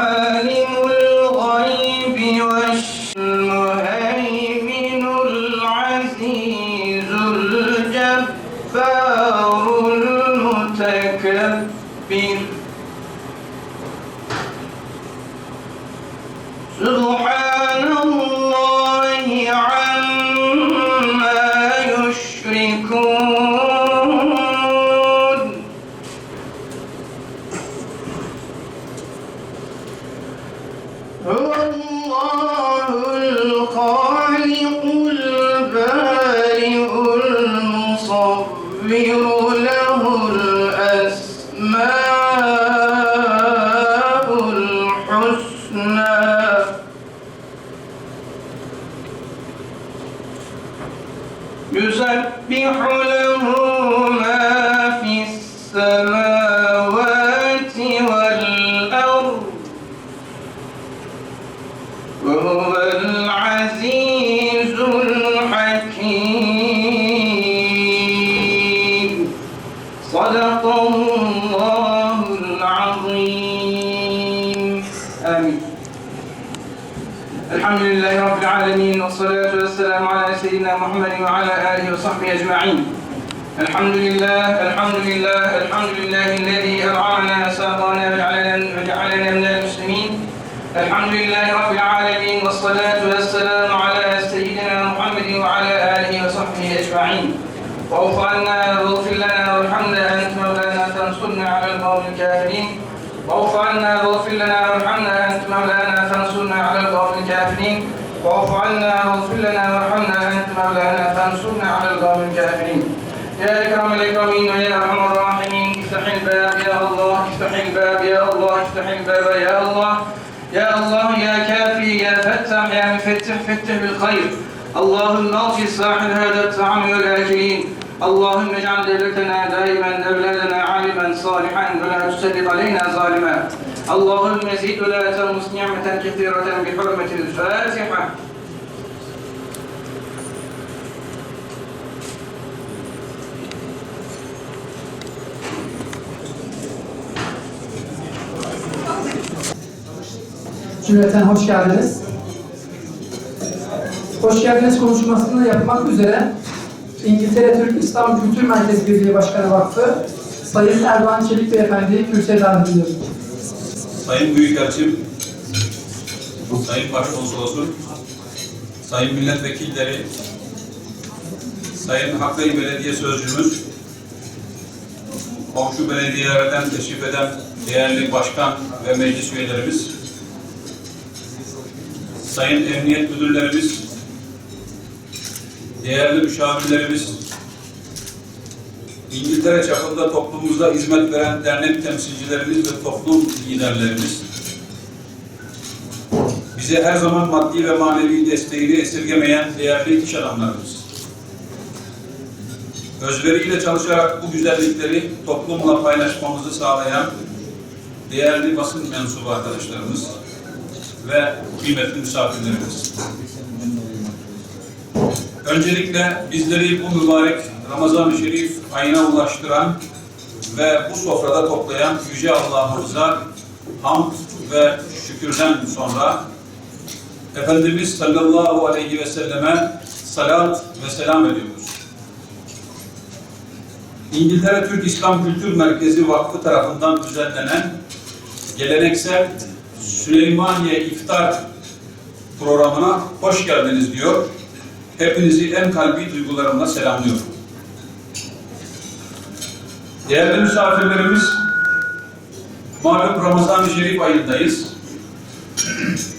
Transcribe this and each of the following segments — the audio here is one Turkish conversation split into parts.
عالم يسبح له محمد وعلى آله وصحبه أجمعين. الحمد لله الحمد لله الحمد لله الذي أرعانا ساقانا وجعلنا من المسلمين. الحمد لله رب العالمين والصلاة والسلام على سيدنا محمد وعلى آله وصحبه أجمعين. واغف عنا واغفر لنا وارحمنا أنت مولانا فانصرنا على القوم الكافرين. واغف عنا واغفر لنا وارحمنا أنت مولانا فانصرنا على القوم الكافرين. واغف عنا واغفر لنا وارحمنا أنت مولانا فانصرنا على القوم الكافرين يا أكرم الأكرمين ويا أرحم الراحمين افتح الباب يا الله افتح الباب يا الله افتح الباب يا الله يا الله يا كافي يا فتاح يا مفتح فتح بالخير اللهم اغفر صاحب هذا الطعام والآكلين اللهم اجعل دولتنا دائما أولادنا عالما صالحا ولا تسلط علينا ظالما اللهم زد ولا تنقص نعمة كثيرة بحرمة الفاتحة Cümleten hoş geldiniz. Hoş geldiniz konuşmasını yapmak üzere İngiltere Türk İslam Kültür Merkezi Birliği Başkanı Vakfı Sayın Erdoğan Çelik Beyefendi'yi kürsüye davet ediyorum. Sayın Büyükelçim, Sayın Başkonsolosum, Sayın Milletvekilleri, Sayın Hakkari Belediye Sözcümüz, komşu belediyelerden teşrif eden değerli başkan ve meclis üyelerimiz, Sayın Emniyet Müdürlerimiz, değerli müşavirlerimiz, İngiltere çapında toplumumuza hizmet veren dernek temsilcilerimiz ve toplum liderlerimiz, bize her zaman maddi ve manevi desteğini esirgemeyen değerli iş adamlarımız, özveriyle çalışarak bu güzellikleri toplumla paylaşmamızı sağlayan değerli basın mensubu arkadaşlarımız ve kıymetli misafirlerimiz. Öncelikle bizleri bu mübarek Ramazan-ı Şerif ayına ulaştıran ve bu sofrada toplayan Yüce Allah'ımıza hamd ve şükürden sonra Efendimiz sallallahu aleyhi ve selleme salat ve selam ediyoruz. İngiltere Türk İslam Kültür Merkezi Vakfı tarafından düzenlenen geleneksel Süleymaniye İftar programına hoş geldiniz diyor. Hepinizi en kalbi duygularımla selamlıyorum. Değerli misafirlerimiz, malum Ramazan-ı Şerif ayındayız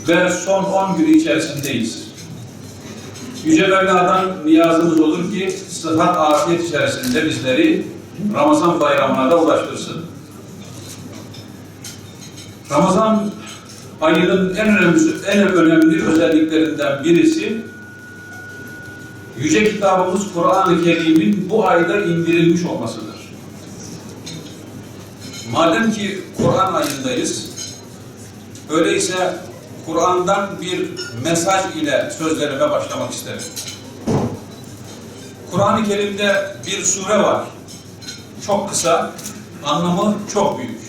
ve son 10 gün içerisindeyiz. Yüce Mevla'dan niyazımız olur ki sıhhat afiyet içerisinde bizleri Ramazan bayramına da ulaştırsın. Ramazan ayının en önemli, en önemli özelliklerinden birisi Yüce kitabımız Kur'an-ı Kerim'in bu ayda indirilmiş olmasıdır. Madem ki Kur'an ayındayız, öyleyse Kur'an'dan bir mesaj ile sözlerime başlamak isterim. Kur'an-ı Kerim'de bir sure var. Çok kısa, anlamı çok büyük.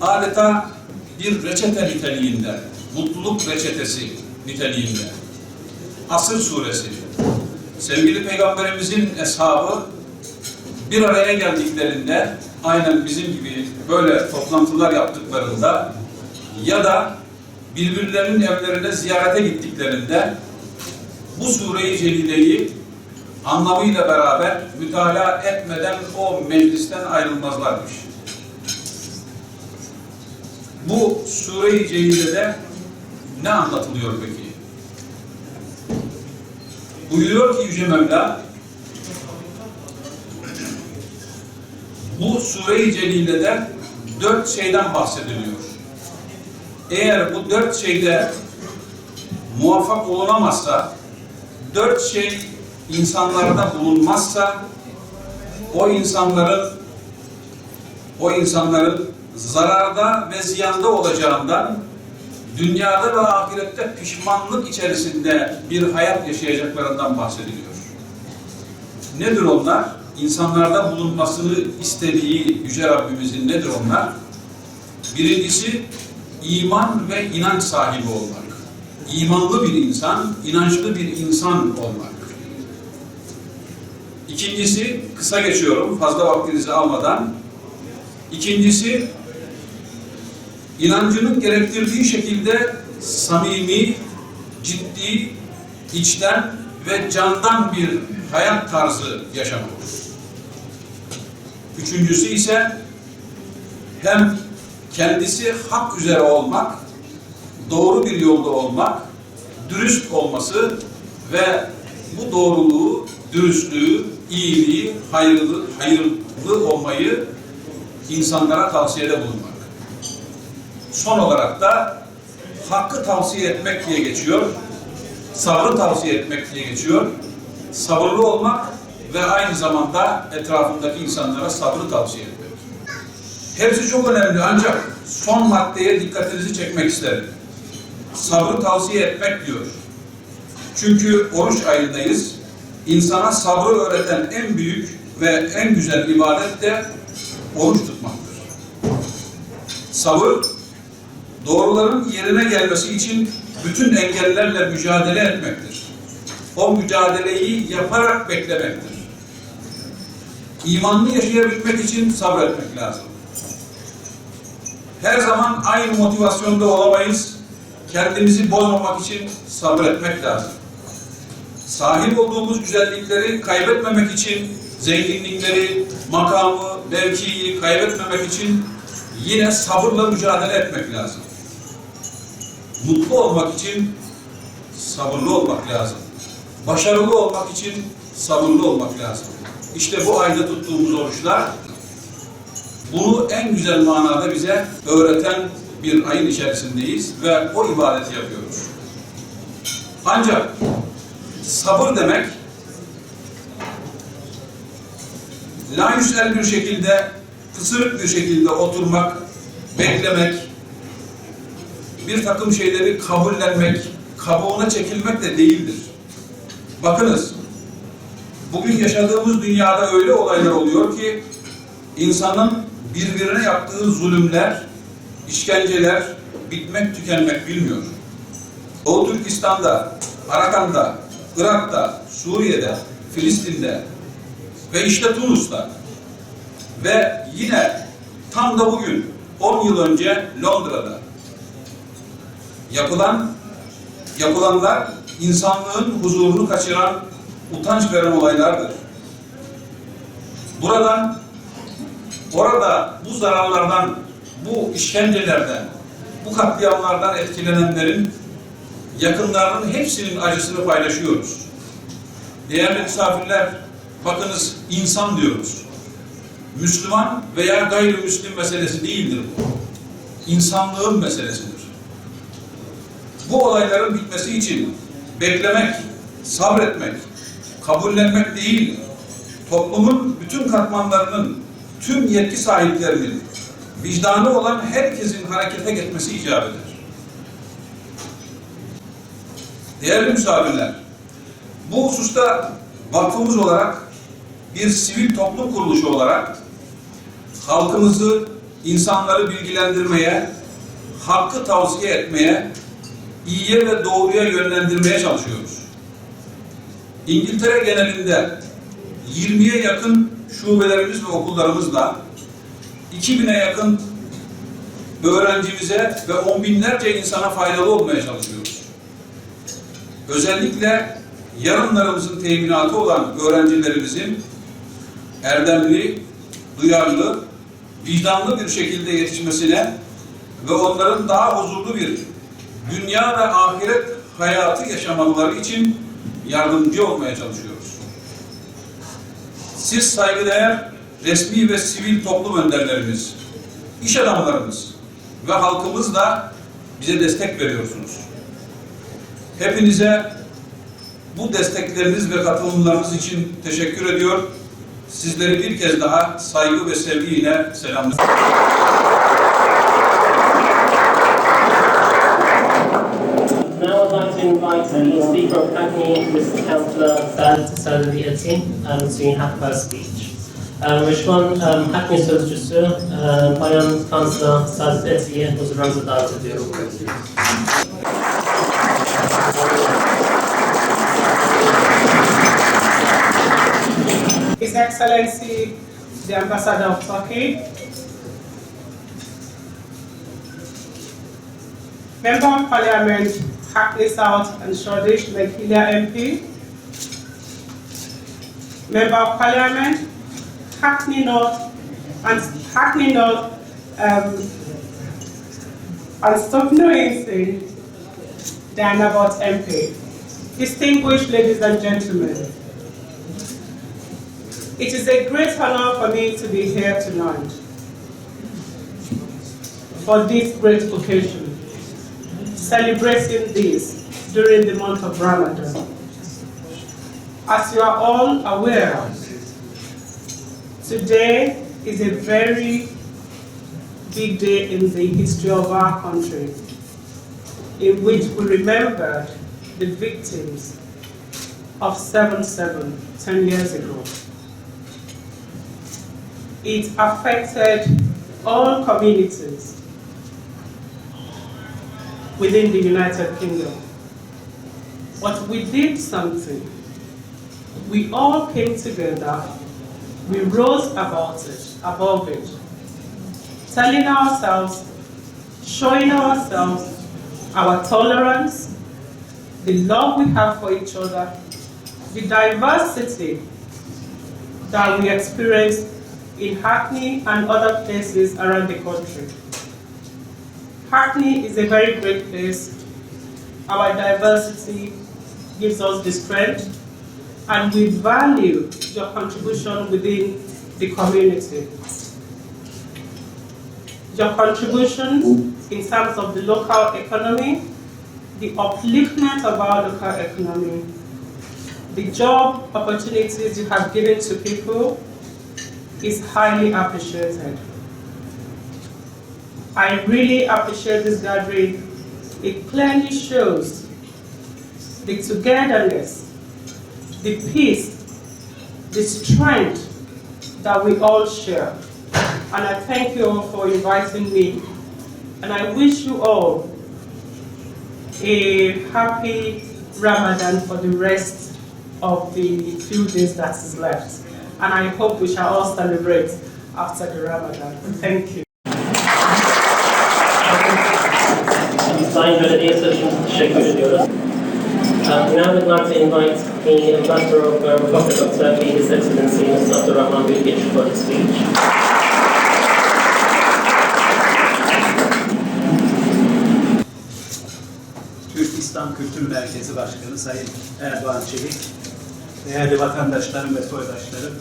Adeta bir reçete niteliğinde, mutluluk reçetesi niteliğinde. Asır suresi. Sevgili Peygamberimizin eshabı bir araya geldiklerinde aynen bizim gibi böyle toplantılar yaptıklarında ya da birbirlerinin evlerine ziyarete gittiklerinde bu sureyi celileyi anlamıyla beraber mütalaa etmeden o meclisten ayrılmazlarmış. Bu sure-i celilede ne anlatılıyor peki? Buyuruyor ki Yüce Mevla bu sure-i celilede dört şeyden bahsediliyor. Eğer bu dört şeyde muvaffak olunamazsa, dört şey insanlarda bulunmazsa, o insanların o insanların zararda ve ziyanda olacağından dünyada ve ahirette pişmanlık içerisinde bir hayat yaşayacaklarından bahsediliyor. Nedir onlar? İnsanlarda bulunmasını istediği Yüce Rabbimizin nedir onlar? Birincisi iman ve inanç sahibi olmak. İmanlı bir insan, inançlı bir insan olmak. İkincisi, kısa geçiyorum fazla vaktinizi almadan. İkincisi, inancının gerektirdiği şekilde samimi, ciddi, içten ve candan bir hayat tarzı yaşamak. Üçüncüsü ise hem kendisi hak üzere olmak, doğru bir yolda olmak, dürüst olması ve bu doğruluğu, dürüstlüğü, iyiliği, hayırlı, hayırlı olmayı insanlara tavsiyede bulunmak. Son olarak da hakkı tavsiye etmek diye geçiyor, sabrı tavsiye etmek diye geçiyor. Sabırlı olmak ve aynı zamanda etrafındaki insanlara sabrı tavsiye etmek. Hepsi çok önemli ancak son maddeye dikkatinizi çekmek isterim. Sabrı tavsiye etmek diyor. Çünkü oruç ayındayız. İnsana sabrı öğreten en büyük ve en güzel ibadet de oruç tutmaktır. Sabır, doğruların yerine gelmesi için bütün engellerle mücadele etmektir. O mücadeleyi yaparak beklemektir. İmanlı yaşayabilmek için sabretmek lazım. Her zaman aynı motivasyonda olamayız. Kendimizi bozmamak için sabretmek lazım. Sahip olduğumuz güzellikleri kaybetmemek için, zenginlikleri, makamı, mevkiyi kaybetmemek için yine sabırla mücadele etmek lazım. Mutlu olmak için sabırlı olmak lazım. Başarılı olmak için sabırlı olmak lazım. İşte bu ayda tuttuğumuz oruçlar bunu en güzel manada bize öğreten bir ayın içerisindeyiz ve o ibadeti yapıyoruz. Ancak sabır demek layüsel bir şekilde, kısırık bir şekilde oturmak, beklemek, bir takım şeyleri kabullenmek, kabuğuna çekilmek de değildir. Bakınız, bugün yaşadığımız dünyada öyle olaylar oluyor ki insanın birbirine yaptığı zulümler, işkenceler bitmek tükenmek bilmiyor. Doğu Türkistan'da, Arakan'da, Irak'ta, Suriye'de, Filistin'de ve işte Tunus'ta ve yine tam da bugün 10 yıl önce Londra'da yapılan yapılanlar insanlığın huzurunu kaçıran utanç veren olaylardır. Buradan orada bu zararlardan, bu işkencelerden, bu katliamlardan etkilenenlerin yakınlarının hepsinin acısını paylaşıyoruz. Değerli misafirler, bakınız insan diyoruz. Müslüman veya gayrimüslim meselesi değildir bu. İnsanlığın meselesidir. Bu olayların bitmesi için beklemek, sabretmek, kabullenmek değil, toplumun bütün katmanlarının, tüm yetki sahiplerinin, vicdanı olan herkesin harekete geçmesi icap eder. Değerli misafirler, bu hususta vakfımız olarak, bir sivil toplum kuruluşu olarak halkımızı, insanları bilgilendirmeye, hakkı tavsiye etmeye, iyiye ve doğruya yönlendirmeye çalışıyoruz. İngiltere genelinde 20'ye yakın şubelerimiz ve okullarımızla 2000'e yakın öğrencimize ve on binlerce insana faydalı olmaya çalışıyoruz. Özellikle yarınlarımızın teminatı olan öğrencilerimizin erdemli, duyarlı, vicdanlı bir şekilde yetişmesine ve onların daha huzurlu bir dünya ve ahiret hayatı yaşamaları için yardımcı olmaya çalışıyoruz. Siz saygıdeğer resmi ve sivil toplum önderlerimiz, iş adamlarımız ve halkımız da bize destek veriyorsunuz. Hepinize bu destekleriniz ve katılımlarınız için teşekkür ediyor. Sizleri bir kez daha saygı ve sevgiyle selamlıyorum. Invite the Speaker of Hackney, Mr Councillor Sad Sadri Yatin, um, to have her speech. Um, şu an um, Hackney Sözcüsü um, Bayan Kansler Saad Eti'yi huzurunuza davet ediyorum. His Excellency, the Ambassador of Turkey, Member of Parliament, Hackney South and Shoreditch, Mekilia MP, Member of Parliament, Hackney North and Hackney North, um, and Stockney Diana Bott MP. Distinguished ladies and gentlemen, it is a great honor for me to be here tonight for this great occasion, celebrating this during the month of Ramadan. As you are all aware, today is a very big day in the history of our country, in which we remembered the victims of 7-7, 10 years ago it affected all communities within the United Kingdom. But we did something. We all came together, we rose about it, above it, telling ourselves, showing ourselves our tolerance, the love we have for each other, the diversity that we experience in Hackney and other places around the country. Hackney is a very great place. Our diversity gives us the strength, and we value your contribution within the community. Your contribution in terms of the local economy, the upliftment of our local economy, the job opportunities you have given to people, is highly appreciated. I really appreciate this gathering. It clearly shows the togetherness, the peace, the strength that we all share. And I thank you all for inviting me. And I wish you all a happy Ramadan for the rest of the few days that is left and I hope we shall all celebrate after the Ramadan. Thank you. Sayın Belediye Sözcümüzü teşekkür ediyoruz. Um, now we'd like to invite the Ambassador of the Republic of Turkey, His Excellency Mr. Abdurrahman Bilgic for his speech. Türk İslam Kültür Merkezi Başkanı Sayın Erdoğan Çelik, değerli vatandaşlarım ve soydaşlarım,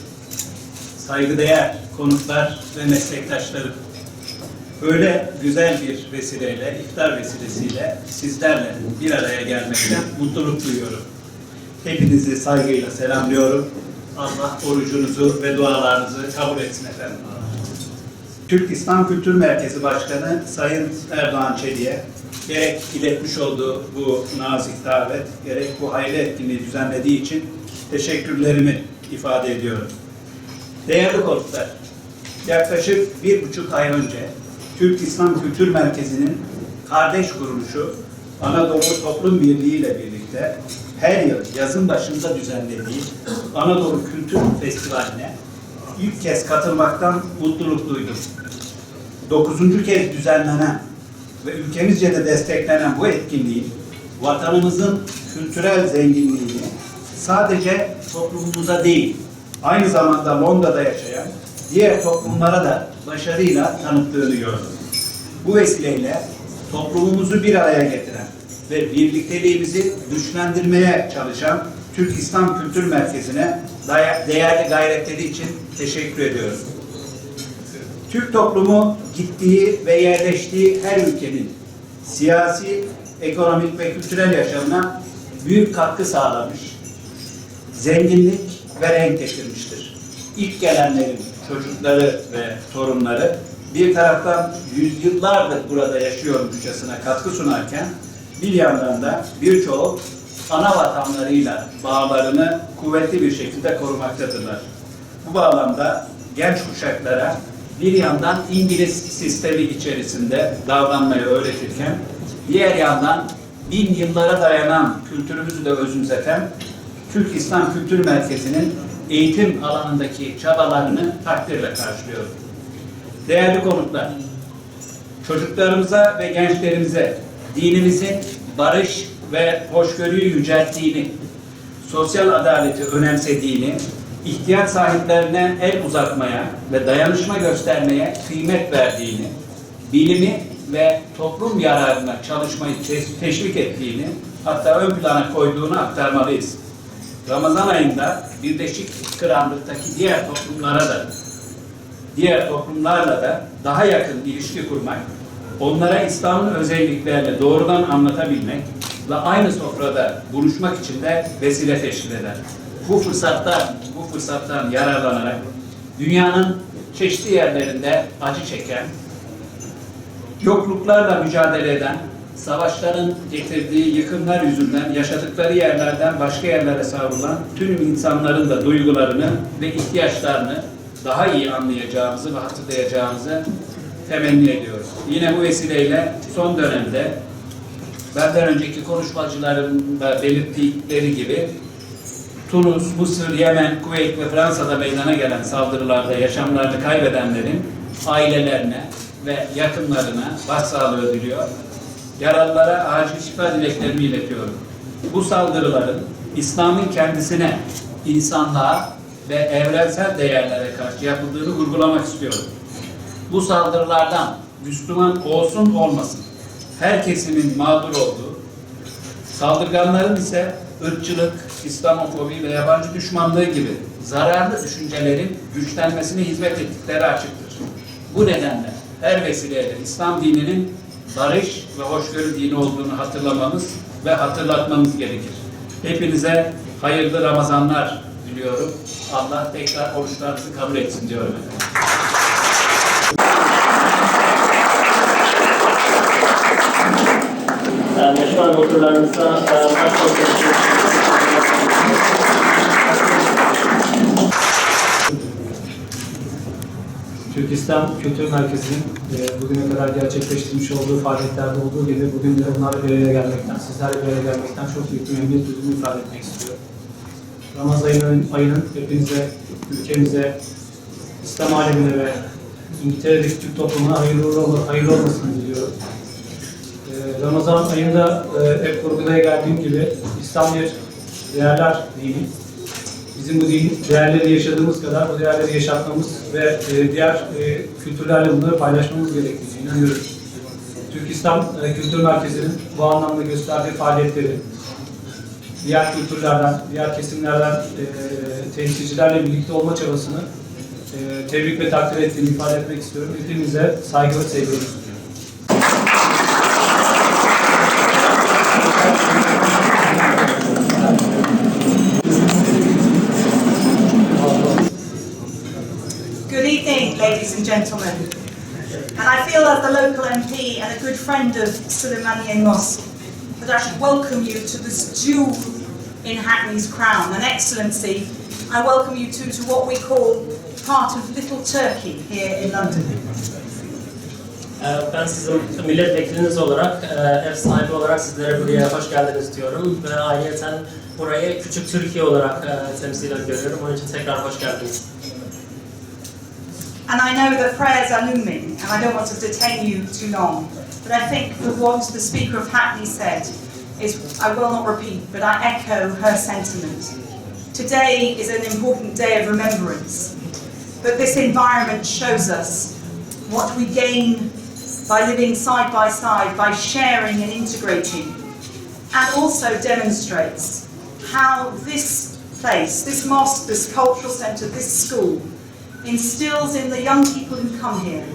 saygıdeğer konuklar ve meslektaşlarım, böyle güzel bir vesileyle, iftar vesilesiyle sizlerle bir araya gelmekten mutluluk duyuyorum. Hepinizi saygıyla selamlıyorum. Allah orucunuzu ve dualarınızı kabul etsin efendim. Türk İslam Kültür Merkezi Başkanı Sayın Erdoğan Çelik'e gerek iletmiş olduğu bu nazik davet, gerek bu hayırlı etkinliği düzenlediği için teşekkürlerimi ifade ediyorum. Değerli konuklar, yaklaşık bir buçuk ay önce Türk İslam Kültür Merkezi'nin kardeş kuruluşu Anadolu Toplum Birliği ile birlikte her yıl yazın başında düzenlediği Anadolu Kültür Festivali'ne ilk kez katılmaktan mutluluk duydum. Dokuzuncu kez düzenlenen ve ülkemizce de desteklenen bu etkinliğin vatanımızın kültürel zenginliğini sadece toplumumuza değil, aynı zamanda Londra'da yaşayan diğer toplumlara da başarıyla tanıttığını gördüm. Bu vesileyle toplumumuzu bir araya getiren ve birlikteliğimizi güçlendirmeye çalışan Türk İslam Kültür Merkezi'ne değerli gayretleri için teşekkür ediyorum. Türk toplumu gittiği ve yerleştiği her ülkenin siyasi, ekonomik ve kültürel yaşamına büyük katkı sağlamış, zenginlik ve renk getirmiştir. İlk gelenlerin çocukları ve torunları bir taraftan yüzyıllardır burada yaşıyormuşçasına katkı sunarken bir yandan da birçoğu ana vatanlarıyla bağlarını kuvvetli bir şekilde korumaktadırlar. Bu bağlamda genç kuşaklara bir yandan İngiliz sistemi içerisinde davranmayı öğretirken diğer yandan bin yıllara dayanan kültürümüzü de özümseten Türk İslam Kültür Merkezi'nin eğitim alanındaki çabalarını takdirle karşılıyorum. Değerli konuklar, çocuklarımıza ve gençlerimize dinimizin barış ve hoşgörüyü yücelttiğini, sosyal adaleti önemsediğini, ihtiyaç sahiplerine el uzatmaya ve dayanışma göstermeye kıymet verdiğini, bilimi ve toplum yararına çalışmayı te- teşvik ettiğini, hatta ön plana koyduğunu aktarmalıyız. Ramazan ayında Birleşik Krallık'taki diğer toplumlara da diğer toplumlarla da daha yakın ilişki kurmak, onlara İslam'ın özelliklerini doğrudan anlatabilmek ve aynı sofrada buluşmak için de vesile teşkil eder. Bu fırsattan, bu fırsattan yararlanarak dünyanın çeşitli yerlerinde acı çeken, yokluklarla mücadele eden, savaşların getirdiği yıkımlar yüzünden yaşadıkları yerlerden başka yerlere savrulan tüm insanların da duygularını ve ihtiyaçlarını daha iyi anlayacağımızı ve hatırlayacağımızı temenni ediyoruz. Yine bu vesileyle son dönemde benden önceki konuşmacıların da belirttikleri gibi Tunus, Mısır, Yemen, Kuveyt ve Fransa'da meydana gelen saldırılarda yaşamlarını kaybedenlerin ailelerine ve yakınlarına başsağlığı diliyor. Yaralılara acil şifa dileklerimi iletiyorum. Bu saldırıların İslam'ın kendisine, insanlığa ve evrensel değerlere karşı yapıldığını vurgulamak istiyorum. Bu saldırılardan Müslüman olsun olmasın her kesimin mağdur olduğu, Saldırganların ise ırkçılık, İslamofobi ve yabancı düşmanlığı gibi zararlı düşüncelerin güçlenmesine hizmet ettikleri açıktır. Bu nedenle her vesileyle İslam dininin barış ve hoşgörü dini olduğunu hatırlamamız ve hatırlatmamız gerekir. Hepinize hayırlı Ramazanlar diliyorum. Allah tekrar oruçlarınızı kabul etsin diyorum. Ee, Şu an oturlarınızda e, baş Türk İslam Kültür Merkezi'nin e, bugüne kadar gerçekleştirmiş olduğu faaliyetlerde olduğu gibi bugün de onlarla bir araya gelmekten, sizlerle bir araya gelmekten çok büyük bir memnuniyet duyduğumu ifade etmek istiyorum. Ramazan ayının, ayının hepinize, ülkemize, İslam alemine ve İngiltere'deki Türk toplumuna hayırlı, uğurlu- hayırlı olmasını diliyorum. E, Ramazan ayında e, hep vurgulaya geldiğim gibi İslam bir değerler dini. Bizim bu değerleri yaşadığımız kadar bu değerleri yaşatmamız ve e, diğer e, kültürlerle bunları paylaşmamız gerektiğine inanıyorum. Türk İslam e, Kültür Merkezi'nin bu anlamda gösterdiği faaliyetleri diğer kültürlerden, diğer kesimlerden e, temsilcilerle birlikte olma çabasını e, tebrik ve takdir ettiğimi ifade etmek istiyorum. Hepinize saygı ve sevgilerimi and gentlemen. And I feel as the local MP and a good friend of Suleimaniye Mosque that I should welcome you to this jewel in Hackney's crown. And Excellency, I welcome you too to what we call part of Little Turkey here in London. Ben sizin milletvekiliniz olarak, ev sahibi olarak sizlere buraya hoş geldiniz diyorum. Ve ayrıca burayı Küçük Türkiye olarak temsilen görüyorum. Onun için tekrar hoş geldiniz. And I know that prayers are looming, and I don't want to detain you too long. But I think that what the Speaker of Hackney said is, I will not repeat, but I echo her sentiment. Today is an important day of remembrance, but this environment shows us what we gain by living side by side, by sharing and integrating, and also demonstrates how this place, this mosque, this cultural centre, this school, instills in the young people who come here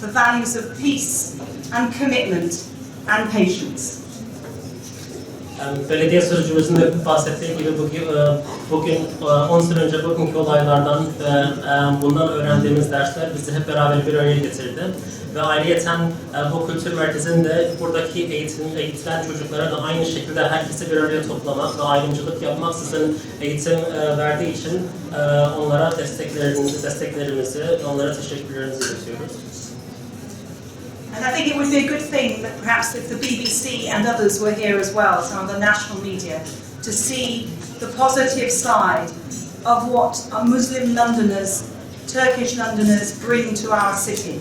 the values of peace and commitment and patience. Em, Belediye sözcümüzün de bahsettiği gibi bugün, e, bugün e, 10 sene önce bugünkü olaylardan ve e, bundan öğrendiğimiz dersler bizi hep beraber bir araya getirdi. Ve ayrıyeten bu kültür merkezinde buradaki eğitim, eğitilen çocuklara da aynı şekilde herkesi bir araya toplamak ve ayrımcılık yapmaksızın eğitim e, verdiği için onlara desteklerimizi, desteklerimizi, onlara teşekkürlerimizi iletiyoruz. And I think it would be a good thing that perhaps if the BBC and others were here as well, some of the national media, to see the positive side of what Muslim Londoners, Turkish Londoners bring to our city.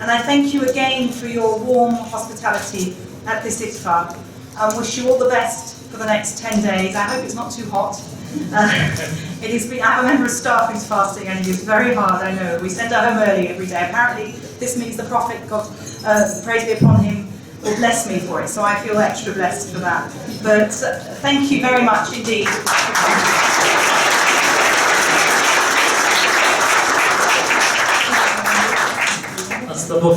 And I thank you again for your warm hospitality at this iftar. I wish you all the best for the next 10 days. I hope it's not too hot. Uh, it been, I have a member of staff who's fasting and it is very hard, I know. We send her home early every day. Apparently, this means the Prophet, God, uh, praise be upon him, will bless me for it. So I feel extra blessed for that. But uh, thank you very much indeed. Aslında bu,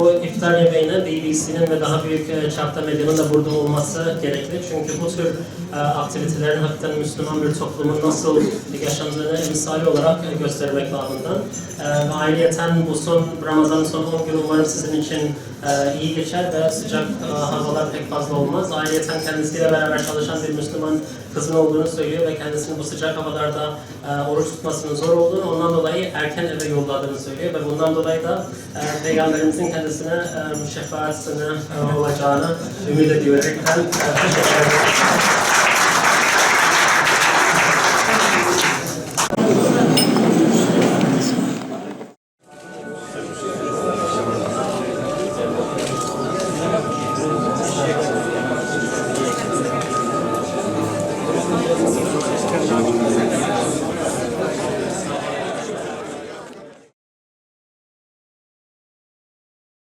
bu iftar yemeğine BBC'nin ve daha büyük e, çapta medyanın da burada olması gerekli. Çünkü bu tür e, aktivitelerin hakikaten Müslüman bir toplumun nasıl yaşandığını emsali olarak e, göstermek babından. E, Ve ayrıyeten bu son Ramazan'ın son 10 günü umarım sizin için e, iyi geçer ve sıcak havalar pek fazla olmaz. Ayrıyeten kendisiyle beraber çalışan bir Müslüman kızın olduğunu söylüyor ve kendisinin bu sıcak havalarda e, oruç tutmasının zor olduğunu, ondan dolayı erken eve yolladığını söylüyor ve bundan dolayı da e, Peygamberimizin kendisine e, şefaatine e, olacağını ümit ediyorum. Ben, e, teşekkür ederim.